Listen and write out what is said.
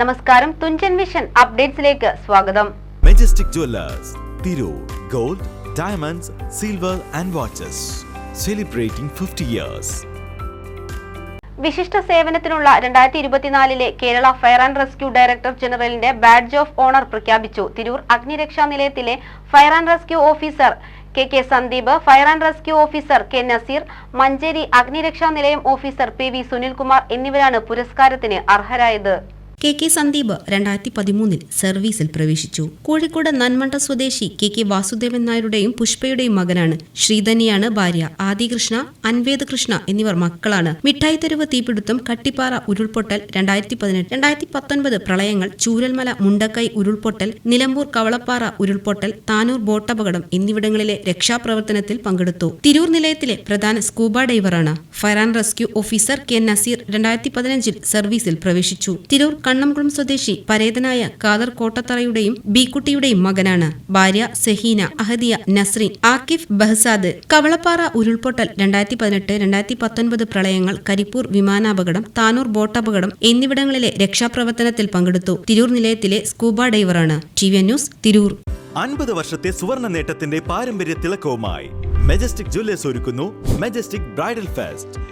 നമസ്കാരം തുഞ്ചൻ വിഷൻ അപ്ഡേറ്റ്സിലേക്ക് സ്വാഗതം. Majestic Jewellers Tirur gold diamonds silver and watches celebrating fifty years വിശിഷ്ട സേവനത്തിനുള്ള രണ്ടായിരത്തി ഇരുപത്തിനാലിലെ Kerala fire and rescue director ജനറലിന്റെ ബാഡ്ജ് ഓഫ് ഓണർ പ്രഖ്യാപിച്ചു. തിരൂർ അഗ്നിരക്ഷാ നിലയത്തിലെ fire and rescue officer K K Sandeep fire and rescue officer K Naseer Manjeri അഗ്നിരക്ഷാ നിലയം officer P V Sunilkumar എന്നിവരാണ് പുരസ്കാരത്തിന് അർഹരായത്. കെ കെ സന്ദീപ് രണ്ടായിരത്തി പതിമൂന്നിൽ സർവീസിൽ പ്രവേശിച്ചു. കോഴിക്കോട് നന്മണ്ട സ്വദേശി കെ കെ വാസുദേവൻ നായരുടെയും പുഷ്പയുടെയും മകനാണ്. ശ്രീധന്യാണ് ഭാര്യ. ആദികൃഷ്ണ അൻവേദ് കൃഷ്ണ എന്നിവർ മക്കളാണ്. മിഠായി തെരുവ് തീപിടുത്തം കട്ടിപ്പാറ ഉരുൾപൊട്ടൽ രണ്ടായിരത്തി പതിനെട്ട് രണ്ടായിരത്തി പത്തൊൻപത് പ്രളയങ്ങൾ ചൂരൽമല മുണ്ടക്കൈ ഉരുൾപൊട്ടൽ നിലമ്പൂർ കവളപ്പാറ ഉരുൾപൊട്ടൽ താനൂർ ബോട്ടപകടം എന്നിവിടങ്ങളിലെ രക്ഷാപ്രവർത്തനത്തിൽ പങ്കെടുത്തു. തിരൂർ നിലയത്തിലെ പ്രധാന scuba ഡൈവറാണ്. Fire and rescue officer K Naseer രണ്ടായിരത്തി പതിനഞ്ചിൽ സർവീസിൽ പ്രവേശിച്ചു. തിരൂർ കണ്ണംകുളം സ്വദേശി പരേതനായ കാദർ കോട്ടത്തറയുടെയും ബീക്കുട്ടിയുടെയും മകനാണ്. ഭാര്യ സെഹീന അഹദിയ നസ്രീൻ ആക്കിഫ് ബഹസാദ് കവളപ്പാറ ഉരുൾപൊട്ടൽ രണ്ടായിരത്തി പതിനെട്ട് രണ്ടായിരത്തി പത്തൊൻപത് പ്രളയങ്ങൾ കരിപ്പൂർ വിമാനാപകടം താനൂർ ബോട്ടപകടം എന്നിവിടങ്ങളിലെ രക്ഷാപ്രവർത്തനത്തിൽ പങ്കെടുത്തു. തിരൂർ നിലയത്തിലെ scuba ഡൈവറാണ്. T V news Tirur. അൻപത് വർഷത്തെ സുവർണ നേട്ടത്തിന്റെ പാരമ്പര്യ തിളക്കവുമായി മെജസ്റ്റിക് ജ്വല്ലേഴ്സ് ഒരുക്കുന്നു Majestic bridal fest.